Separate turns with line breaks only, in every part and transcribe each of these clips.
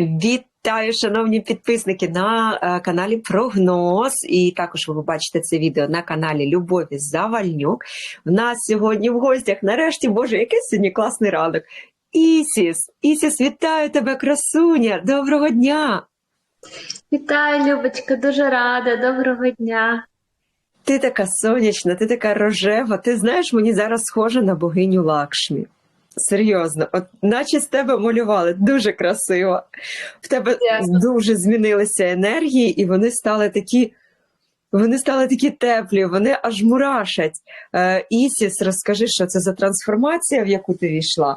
Вітаю, шановні підписники на е, каналі Прогноз. І також ви бачите це відео на каналі Любові Завальнюк. В нас сьогодні в гостях, нарешті, Боже, який сьогодні класний ранок. Ісіс, Ісіс, вітаю тебе, красуня! Доброго дня!
Вітаю, Любочка, дуже рада. Доброго дня.
Ти така сонячна, ти така рожева. Ти знаєш, мені зараз схожа на богиню Лакшмі. Серйозно, от наче з тебе малювали дуже красиво. В тебе
yeah.
дуже змінилися енергії, і вони стали такі. Вони стали такі теплі, вони аж мурашать. Е, Ісіс, розкажи, що це за трансформація, в яку ти війшла?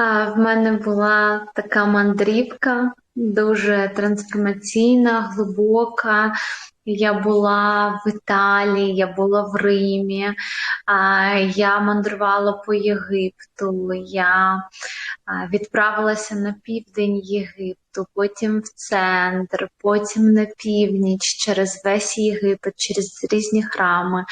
В мене була така мандрівка, дуже трансформаційна, глибока. Я була в Італії, я була в Римі, я мандрувала по Єгипту, я відправилася на південь Єгипту, потім в центр, потім на північ, через весь Єгипет, через різні храми.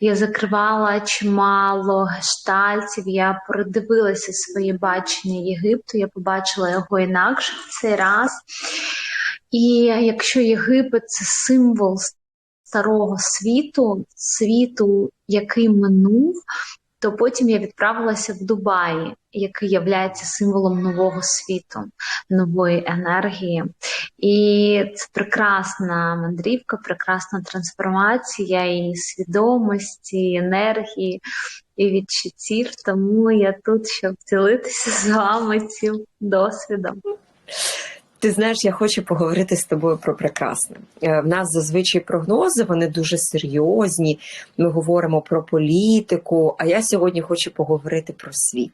Я закривала чимало гештальтів, я передивилася своє бачення Єгипту, я побачила його інакше в цей раз. І якщо Єгипет це символ старого світу, світу, який минув, то потім я відправилася в Дубаї, який є символом нового світу, нової енергії. І це прекрасна мандрівка, прекрасна трансформація і свідомості, і енергії, і відчуттів. Тому я тут, щоб ділитися з вами цим досвідом.
Ти знаєш, я хочу поговорити з тобою про прекрасне. Е, В нас зазвичай прогнози, вони дуже серйозні. Ми говоримо про політику. А я сьогодні хочу поговорити про світ.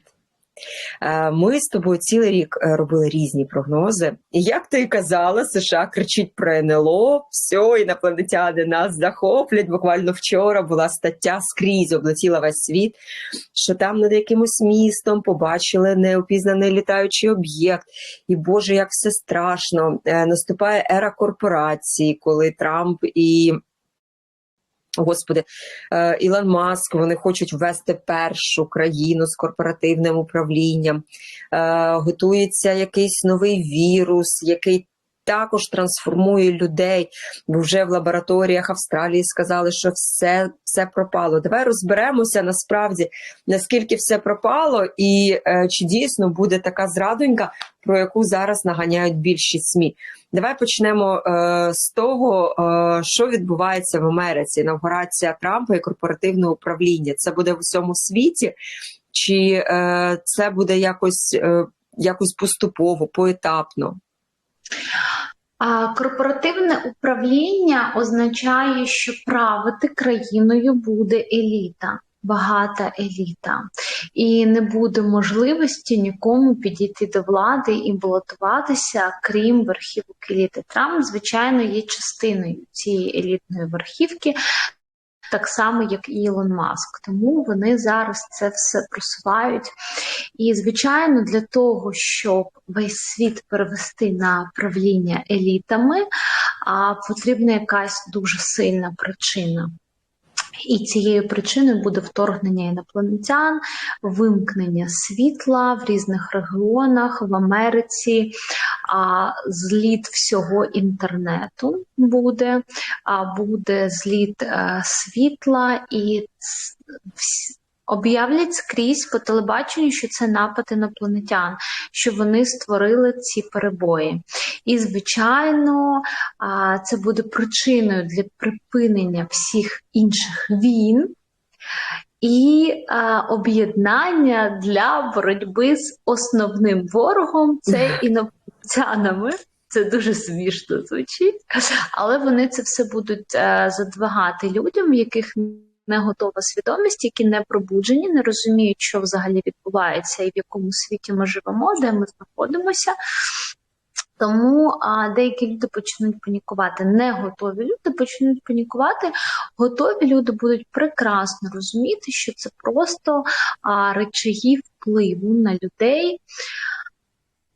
Е, Ми з тобою цілий рік е, робили різні прогнози. І як ти казала, США кричить про НЛО, все, інопланетяни нас захоплять. Буквально вчора була стаття скрізь, облетіла весь світ, що там над якимось містом побачили неопізнаний літаючий об'єкт. І Боже, як все страшно. Е, Наступає ера корпорацій, коли Трамп і. Господи, е, Ілон Маск, вони хочуть ввести першу країну з корпоративним управлінням. Е, Готується якийсь новий вірус, який також трансформує людей. Бо вже в лабораторіях Австралії сказали, що все, все пропало. Давай розберемося насправді, наскільки все пропало, і е, чи дійсно буде така зрадонька, про яку зараз наганяють більшість СМІ. Давай почнемо е, з того, е, що відбувається в Америці. Інавгурація Трампа і корпоративне управління. Це буде в усьому світі, чи е, це буде якось, е, якось поступово, поетапно?
Корпоративне управління означає, що правити країною буде еліта, багата еліта, і не буде можливості нікому підійти до влади і балотуватися, крім верхівок еліти. Трамп, звичайно, є частиною цієї елітної верхівки. Так само, як і Ілон Маск, тому вони зараз це все просувають. І, звичайно, для того, щоб весь світ перевести на правління елітами, потрібна якась дуже сильна причина. І цією причиною буде вторгнення інопланетян, вимкнення світла в різних регіонах в Америці, а зліт всього інтернету буде, а буде зліт е, світла і об'являть скрізь по телебаченню, що це напад інопланетян, що вони створили ці перебої. І, звичайно, а, це буде причиною для припинення всіх інших війн. І об'єднання для боротьби з основним ворогом це інопланетянами. Це дуже смішно звучить, але вони це все будуть е, задвигати людям, яких не готова свідомість, які не пробуджені, не розуміють, що взагалі відбувається і в якому світі ми живемо, де ми знаходимося. Тому а, деякі люди почнуть панікувати. Не готові люди почнуть панікувати. Готові люди будуть прекрасно розуміти, що це просто а, речаги впливу на людей.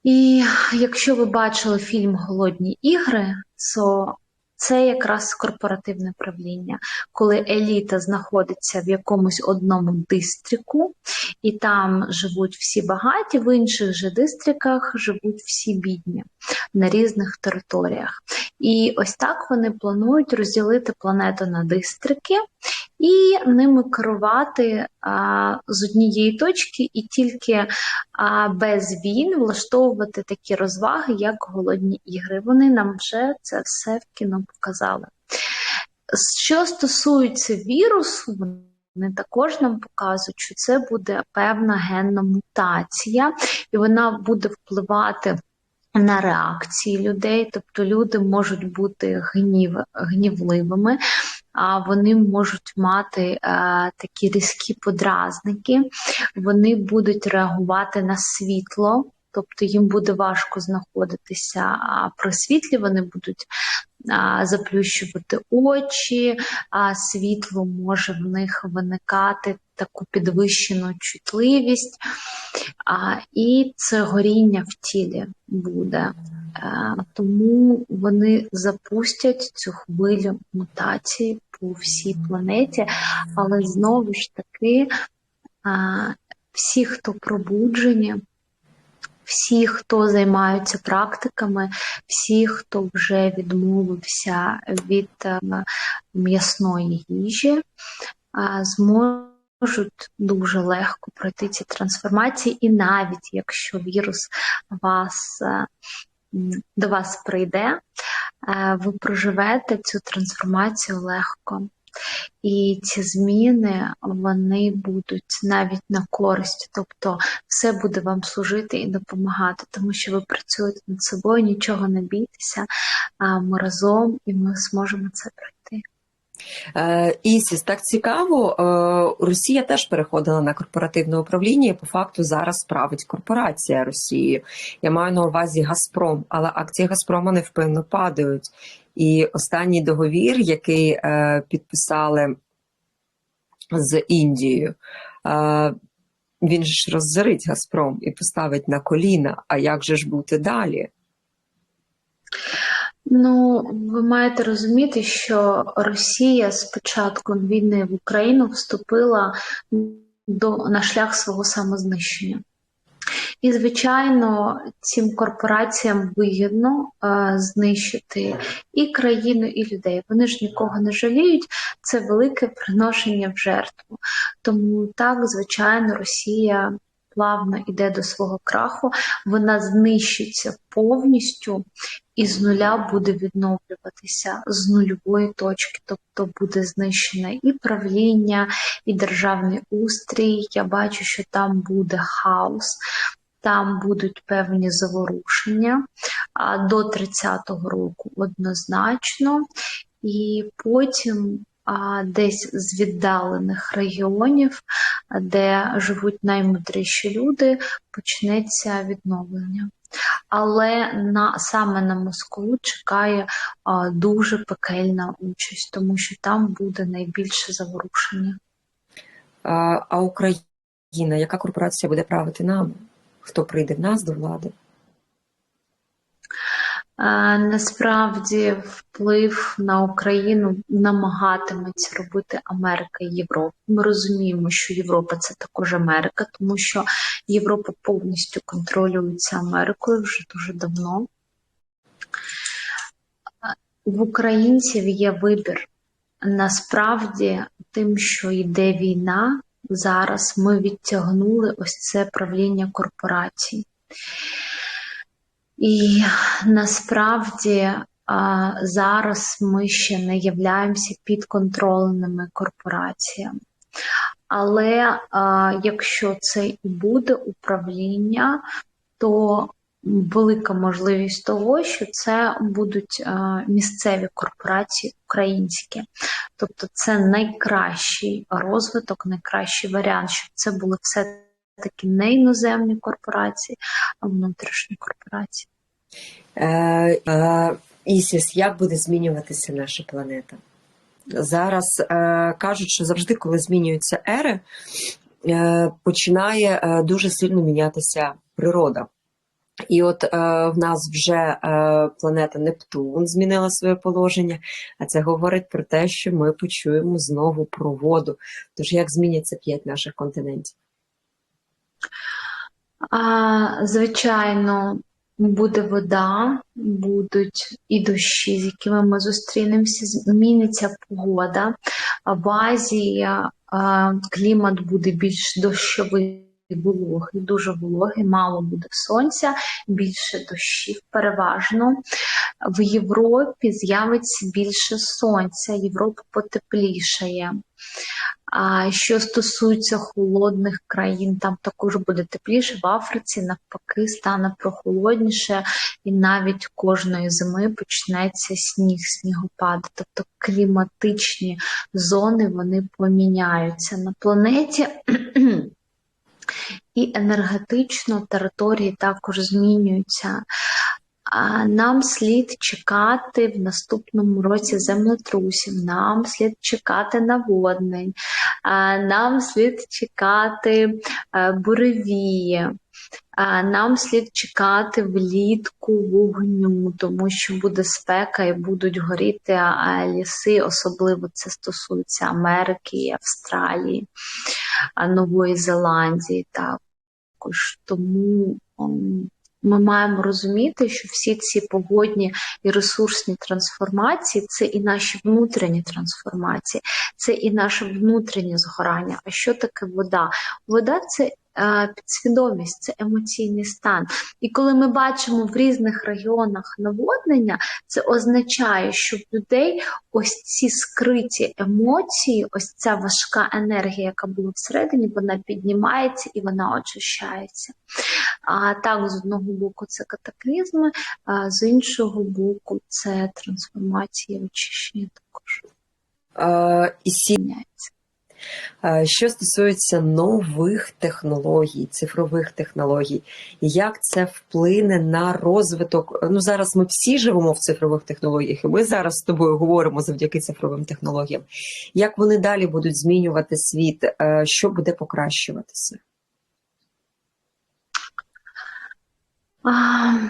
І якщо ви бачили фільм Голодні ігри, то це якраз корпоративне правління, коли еліта знаходиться в якомусь одному дистрику, і там живуть всі багаті, в інших же дистриках живуть всі бідні на різних територіях. І ось так вони планують розділити планету на дистрики і ними керувати а, з однієї точки, і тільки а, без війн влаштовувати такі розваги, як голодні ігри. Вони нам вже це все в кіно показали. Що стосується вірусу, вони також нам показують, що це буде певна генна мутація, і вона буде впливати на реакції людей, тобто люди можуть бути гнів, гнівливими, вони можуть мати а, такі різкі подразники, вони будуть реагувати на світло. Тобто їм буде важко знаходитися а при світлі, вони будуть а, заплющувати очі, а світло може в них виникати таку підвищену чутливість, а, і це горіння в тілі буде. Тому вони запустять цю хвилю мутації по всій планеті, але знову ж таки всі, хто пробуджені, всі, хто займаються практиками, всі, хто вже відмовився від м'ясної їжі, зможуть дуже легко пройти ці трансформації, і навіть якщо вірус вас до вас прийде, ви проживете цю трансформацію легко. І ці зміни вони будуть навіть на користь, тобто все буде вам служити і допомагати, тому що ви працюєте над собою, нічого не бійтеся, ми разом і ми зможемо це пройти.
Е, Ісіс, так цікаво. Е, Росія теж переходила на корпоративне управління. і По факту зараз править корпорація Росією. Я маю на увазі Газпром, але акції Газпрома невпинно падають. І останній договір, який е, підписали з Індією, він ж роззарить Газпром і поставить на коліна. А як же ж бути далі?
Ну, ви маєте розуміти, що Росія з початком війни в Україну вступила до на шлях свого самознищення. І, звичайно, цим корпораціям вигідно е, знищити і країну, і людей. Вони ж нікого не жаліють. Це велике приношення в жертву. Тому так, звичайно, Росія плавно йде до свого краху, вона знищиться повністю і з нуля буде відновлюватися з нульової точки, тобто буде знищене і правління, і державний устрій. Я бачу, що там буде хаос. Там будуть певні заворушення до 30-го року однозначно, і потім десь з віддалених регіонів, де живуть наймудріші люди, почнеться відновлення. Але на саме на Москву чекає а, дуже пекельна участь, тому що там буде найбільше заворушення.
А, а Україна, яка корпорація буде правити нами? Хто прийде в нас до влади?
Насправді вплив на Україну намагатиметься робити Америка і Європа. Ми розуміємо, що Європа це також Америка, тому що Європа повністю контролюється Америкою вже дуже давно. В українців є вибір. Насправді, тим, що йде війна, зараз ми відтягнули ось це правління корпорацій. І насправді зараз ми ще не являємося підконтрольними корпораціями. Але якщо це і буде управління, то велика можливість того, що це будуть місцеві корпорації українські. Тобто це найкращий розвиток, найкращий варіант, щоб це були все-таки не іноземні корпорації, а внутрішні корпорації.
Е, е, Ісіс, як буде змінюватися наша планета? Зараз е, кажуть, що завжди, коли змінюються ери, е, починає дуже сильно мінятися природа. І от е, в нас вже е, планета Нептун змінила своє положення, а це говорить про те, що ми почуємо знову про воду. Тож як зміняться п'ять наших континентів?
А, звичайно, буде вода, будуть і дощі, з якими ми зустрінемося, зміниться погода. В Азії клімат буде більш дощовий. Вологий, дуже вологий, мало буде сонця, більше дощів переважно. В Європі з'явиться більше сонця, Європа потеплішає. А що стосується холодних країн, там також буде тепліше. В Африці навпаки стане прохолодніше, і навіть кожної зими почнеться сніг, снігопад. Тобто кліматичні зони вони поміняються на планеті. І енергетично території також змінюються. Нам слід чекати в наступному році землетрусів, нам слід чекати наводнень, нам слід чекати е, буревії, нам слід чекати влітку вогню, тому що буде спека і будуть горіти ліси, особливо це стосується Америки, і Австралії, Нової Зеландії також. Тому ми маємо розуміти, що всі ці погодні і ресурсні трансформації це і наші внутрішні трансформації, це і наше внутрішнє згорання. А що таке вода? Вода це підсвідомість, це емоційний стан. І коли ми бачимо в різних регіонах наводнення, це означає, що в людей ось ці скриті емоції, ось ця важка енергія, яка була всередині, вона піднімається і вона очищається. А так, з одного боку, це катаклізми, а з іншого боку, це трансформація, очищення також
Е, і сі... Е, Що стосується нових технологій, цифрових технологій, як це вплине на розвиток? Ну зараз ми всі живемо в цифрових технологіях, і ми зараз з тобою говоримо завдяки цифровим технологіям. Як вони далі будуть змінювати світ? Е, Що буде покращуватися?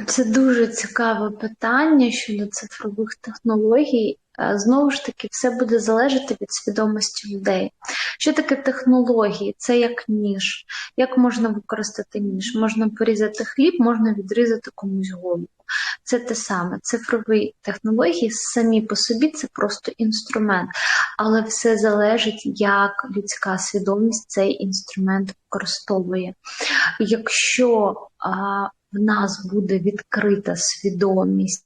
Це дуже цікаве питання щодо цифрових технологій. Е, Знову ж таки, все буде залежати від свідомості людей. Що таке технології? Це як ніж. Як можна використати ніж? Можна порізати хліб, можна відрізати комусь голову. Це те саме. Цифрові технології самі по собі це просто інструмент, але все залежить, як людська свідомість цей інструмент використовує. Якщо а, в нас буде відкрита свідомість,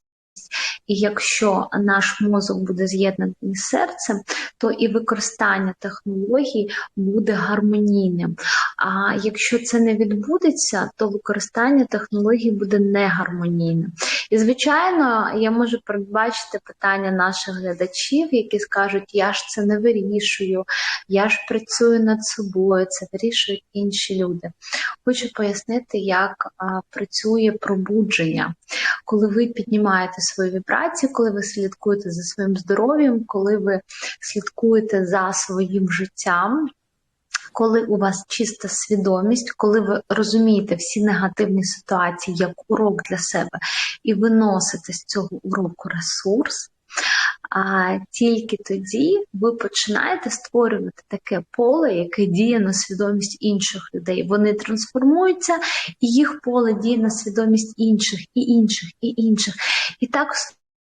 і якщо наш мозок буде з'єднаний з серцем, то і використання технологій буде гармонійним. А якщо це не відбудеться, то використання технологій буде негармонійним. І, звичайно, я можу передбачити питання наших глядачів, які скажуть, я ж це не вирішую, я ж працюю над собою, це вирішують інші люди. Хочу пояснити, як а, працює пробудження, коли ви піднімаєте свої вібрації, коли ви слідкуєте за своїм здоров'ям, коли ви слідкуєте за своїм життям. Коли у вас чиста свідомість, коли ви розумієте всі негативні ситуації як урок для себе і виносите з цього уроку ресурс, а тільки тоді ви починаєте створювати таке поле, яке діє на свідомість інших людей. Вони трансформуються, і їх поле діє на свідомість інших, і інших, і інших. І так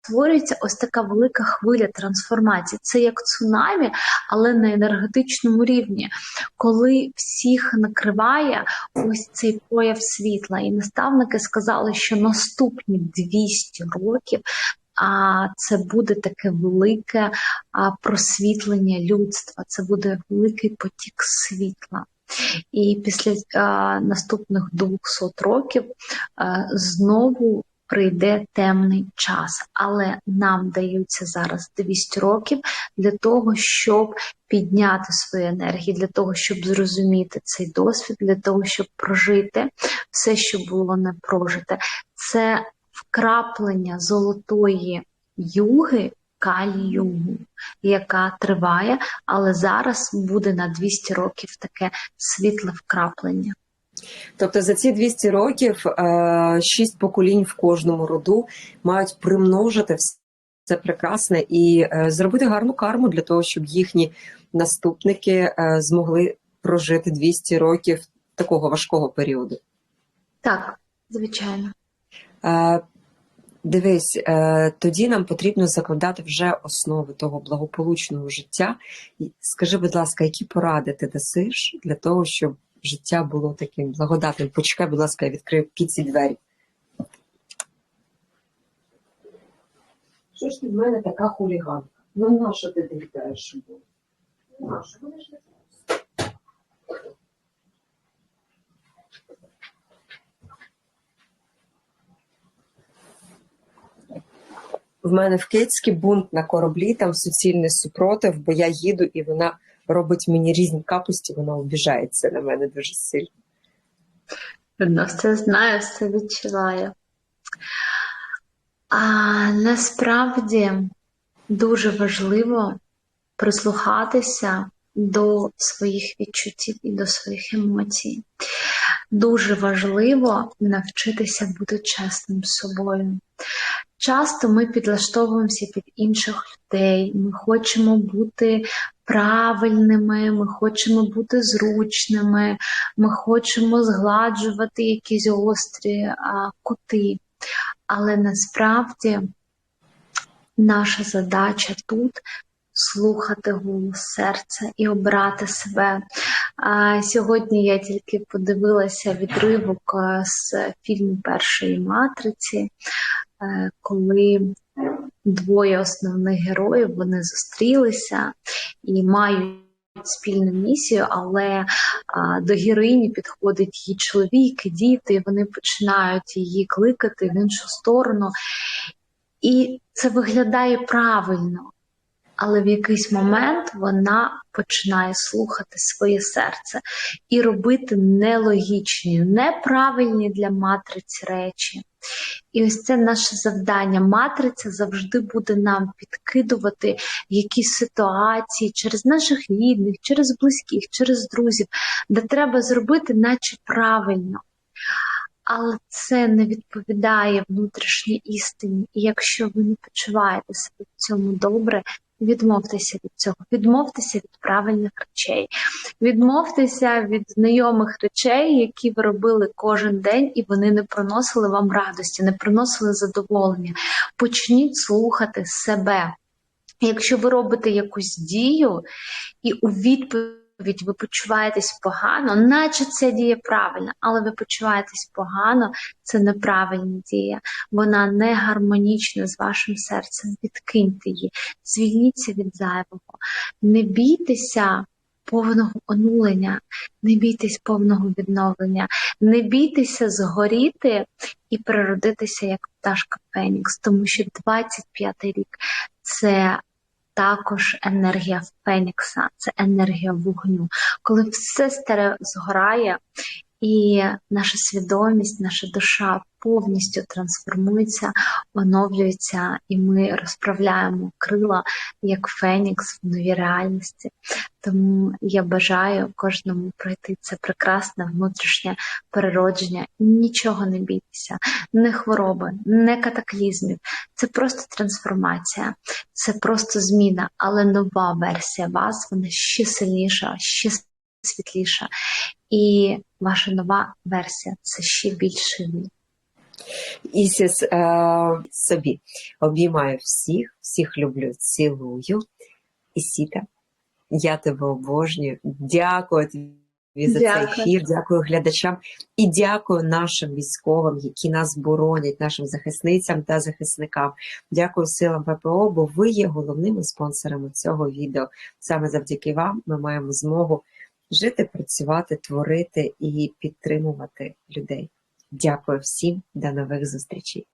створюється ось така велика хвиля трансформації. Це як цунамі, але на енергетичному рівні, коли всіх накриває ось цей появ світла. І наставники сказали, що наступні 200 років. А це буде таке велике просвітлення людства, це буде великий потік світла. І після е, наступних 200 років е, знову прийде темний час, але нам даються зараз 200 років для того, щоб підняти свої енергії, для того, щоб зрозуміти цей досвід, для того, щоб прожити все, що було не прожите. Це вкраплення золотої юги. Калі-югу, яка триває, але зараз буде на 200 років таке світле вкраплення.
Тобто за ці 200 років е, шість поколінь в кожному роду мають примножити все прекрасне і е, зробити гарну карму для того, щоб їхні наступники е, змогли прожити 200 років такого важкого періоду.
Так, звичайно.
Е, Дивись, е, тоді нам потрібно закладати вже основи того благополучного життя. Скажи, будь ласка, які поради ти дасиш для того, щоб життя було таким благодатним? Почекай, будь ласка, я відкрию ці двері. Що ж ти в мене така хуліганка? Ну на що ти доглядаєш? На що? Вони ж не В мене в Кицькі бунт на кораблі, там суцільний супротив, бо я їду і вона робить мені різні капусті, вона обіжається на мене дуже сильно.
Вона все знає, все відчуває. А насправді дуже важливо прислухатися до своїх відчуттів і до своїх емоцій. Дуже важливо навчитися бути чесним з собою. Часто ми підлаштовуємося під інших людей, ми хочемо бути правильними, ми хочемо бути зручними, ми хочемо згладжувати якісь гострі а, кути. Але насправді наша задача тут слухати голос серця і обрати себе. А Сьогодні я тільки подивилася відривок з фільму Першої матриці, е, коли двоє основних героїв вони зустрілися і мають спільну місію, але а, до героїні підходить її чоловік, і діти, і вони починають її кликати в іншу сторону. І це виглядає правильно. Але в якийсь момент вона починає слухати своє серце і робити нелогічні, неправильні для матриці речі. І ось це наше завдання. Матриця завжди буде нам підкидувати якісь ситуації через наших рідних, через близьких, через друзів, де треба зробити, наче правильно. Але це не відповідає внутрішній істині. І якщо ви не почуваєте себе в цьому добре, відмовтеся від цього, відмовтеся від правильних речей, відмовтеся від знайомих речей, які ви робили кожен день, і вони не приносили вам радості, не приносили задоволення. Почніть слухати себе. Якщо ви робите якусь дію, і у відповідь ви почуваєтесь погано, наче це діє правильно, але ви почуваєтесь погано, це неправильна дія, вона не гармонічна з вашим серцем. Відкиньте її, звільніться від зайвого, не бійтеся повного онулення, не бійтесь повного відновлення, не бійтеся згоріти і переродитися як пташка Фенікс, тому що 25-й рік це також енергія Фенікса, це енергія вогню. Коли все старе згорає, і наша свідомість, наша душа повністю трансформується, оновлюється, і ми розправляємо крила як Фенікс в новій реальності. Тому я бажаю кожному пройти це прекрасне внутрішнє переродження. Нічого не бійтеся, не хвороби, не катаклізмів. Це просто трансформація, це просто зміна, але нова версія вас, вона ще сильніша, ще світліша. І ваша нова версія це ще більше ви.
Ісіс е, собі обіймаю всіх, всіх люблю, цілую. Ісіта, я тебе обожнюю. Дякую тобі за
Дякую.
цей ефір, дякую глядачам і дякую нашим військовим, які нас боронять, нашим захисницям та захисникам. Дякую силам ППО, бо ви є головними спонсорами цього відео. Саме завдяки вам ми маємо змогу жити, працювати, творити і підтримувати людей. Дякую всім, до нових зустрічей.